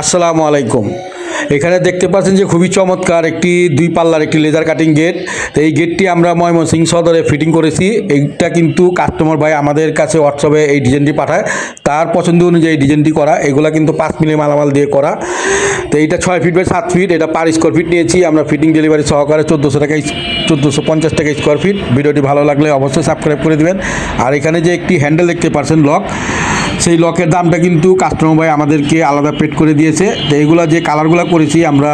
আসসালামু আলাইকুম। এখানে দেখতে পাচ্ছেন যে খুবই চমৎকার একটি দুই পাল্লার একটি লেজার কাটিং গেট তো এই গেটটি আমরা ময়মনসিং সদরে ফিটিং করেছি। এইটা কিন্তু কাস্টমার ভাই আমাদের কাছে হোয়াটসঅ্যাপে এই ডিজাইনটি পাঠায়। তার পছন্দ অনুযায়ী ডিজাইনটি করা। এগুলো কিন্তু পাঁচ মিলি মালামাল দিয়ে করা। তো এইটা ছয় ফিট বাই সাত ফিট এটা পার স্কোয়ার ফিট নিয়েছি। আমরা ফিটিং ডেলিভারি সহকারে চোদ্দোশো টাকা চোদ্দোশো পঞ্চাশ টাকা স্কোয়ার ফিট ভিডিওটি ভালো লাগলে অবশ্যই সাবস্ক্রাইব করে দেবেন। আর এখানে যে একটি হ্যান্ডেল দেখতে পাচ্ছেন লক সেই লকের দামটা কিন্তু কাস্টমার ভাই আমাদেরকে আলাদা পেড করে দিয়েছে। তো এগুলো যে কালারগুলো করেছি আমরা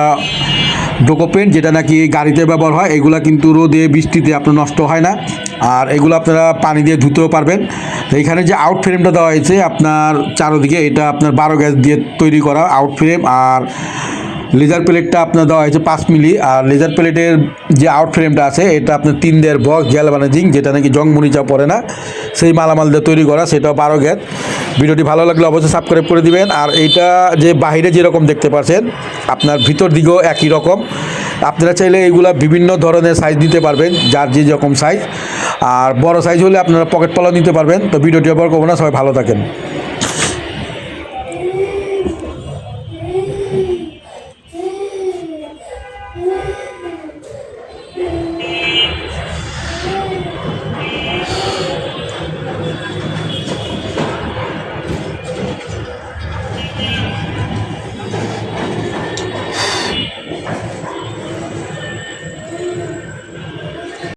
ডোকো পেন্ট যেটা নাকি গাড়িতে ব্যবহার হয়, এগুলো কিন্তু রোদে, বৃষ্টিতে আপনার নষ্ট হয় না। আর এগুলো আপনারা পানি দিয়ে ধুতেও পারবেন। তো এখানে যে আউট ফ্রেমটা দেওয়া হয়েছে, আপনার চারোদিকে এটা আপনার বারো গ্যাস দিয়ে তৈরি করা আউট ফ্রেম আর লেজার প্লেটটা আপনার দেওয়া হয়েছে পাঁচ মিলি, আর লেজার প্লেটের যে আউট ফ্রেমটা আছে, এটা আপনার তিন দেড় বক্স জেল ম্যানেজিং যেটা নাকি জং মরিচা পড়ে না, সেই মালামাল দিয়ে তৈরি করা, সেটাও বারো গ্যাস ভিডিওটি ভালো লাগলে অবশ্যই সাবস্ক্রাইব করে দিবেন, আর এইটা যে বাইরে যেরকম দেখতে পাচ্ছেন আপনার ভিতর দিকেও একই রকম। আপনারা চাইলে এইগুলা বিভিন্ন ধরনের সাইজ দিতে পারবেন, যার যে রকম সাইজ আর বড় সাইজ হলে আপনারা পকেট পালাও নিতে পারবেন, তো ভিডিওটি আবার করব না, সবাই ভালো থাকেন। Yeah.